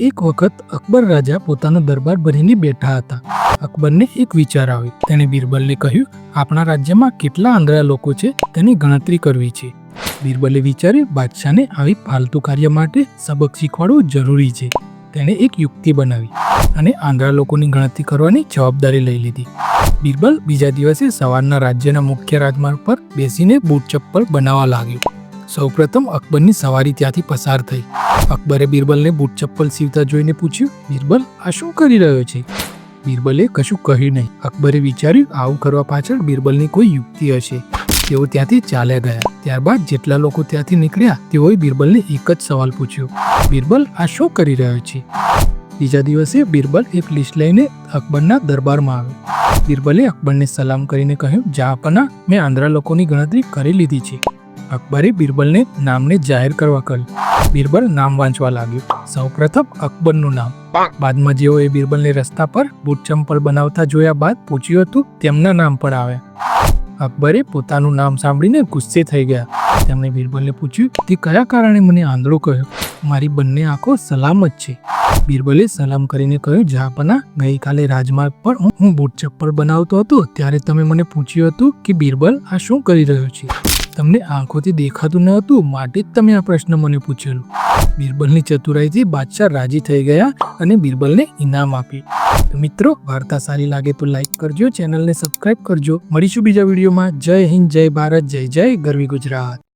એક વખત અકબર રાજા પોતાનો દરબાર ભરીને બેઠા હતા. અકબરને એક વિચાર આવ્યો. તેણે બિરબલને કહ્યું, આપણા રાજ્યમાં કેટલા આંધળા લોકો છે તેની ગણતરી કરવી છે. બિરબલે વિચાર્યું, બાદશાહને આવી ફાલતુ કાર્ય માટે સબક શીખવાડવું જરૂરી છે. તેણે એક યુક્તિ બનાવી અને આંધળા લોકોની ગણતરી કરવાની જવાબદારી લઈ લીધી. બિરબલ બીજા દિવસે સવારના રાજ્યના મુખ્ય રાજમાર્ગ પર બેસીને બૂટ ચપ્પલ બનાવવા લાગ્યો. સૌપ્રથમ અકબરની સવારી ત્યાંથી પસાર થઈ. અકબરે બિરબલને બૂટ ચપ્પલ સીવતા જોઈને પૂછ્યું, બિરબલ, આ શું કરી રહ્યો છે? બિરબલે કશું કહ્યું નહીં. અકબરે વિચાર્યું, આવું કરવા પાછળ બિરબલની કોઈ યુક્તિ હશે. તેઓ ત્યાંથી ચાલ્યા ગયા. ત્યારબાદ જેટલા લોકો ત્યાંથી નીકળ્યા, તેઓએ બિરબલને એક જ સવાલ પૂછ્યો, બિરબલ, આ શું કરી રહ્યો છે? બીજા દિવસે બિરબલ એક લિસ્ટ લઈને અકબરના દરબારમાં આવ્યો. બિરબલે અકબરને સલામ કરીને કહ્યું જાપના મેં આંધ્રા લોકોની ગણતરી કરી લીધી છે. અકબરે બિરબલને નામને જાહેર કરવા કહ્યું બિરબલ નામ વાંચવા લાગ્યો. સૌપ્રથમ અકબરનું નામ. બાદમાં જેઓએ બિરબલને રસ્તા પર બૂટ ચંપલ બનાવતા જોયા બાદ પૂછ્યું હતું તેમના નામ પણ આવ્યા અકબરે પોતાનું નામ સાંભળીને ગુસ્સે થઈ ગયા. તેમણે બિરબલને પૂછ્યું તે કયા કારણે મને આંધળો કહ્યો? મારી બંને આંખો સલામત છે. બિરબલે સલામ કરીને કહ્યું જાપના ગઈકાલે રાજમાર્ગ પર હું- હું બૂટ ચપ્પલ બનાવતો હતો ત્યારે તમે મને પૂછ્યું હતું કે બિરબલ આ શું કરી રહ્યો છે? તમને આંખોથી દેખાતું ન હતું માટે જ તમે આ પ્રશ્ન મને પૂછેલો. બિરબલની ચતુરાઈથી બાદશાહ રાજી થઈ ગયા અને બિરબલને ઇનામ આપ્યું. તો મિત્રો, વાર્તા સારી લાગે તો લાઈક કરજો, ચેનલને સબસ્ક્રાઈબ કરજો. મળીશું બીજા વિડીયોમાં. જય હિન્દ, જય ભારત, જય જય, ગરવી ગુજરાત.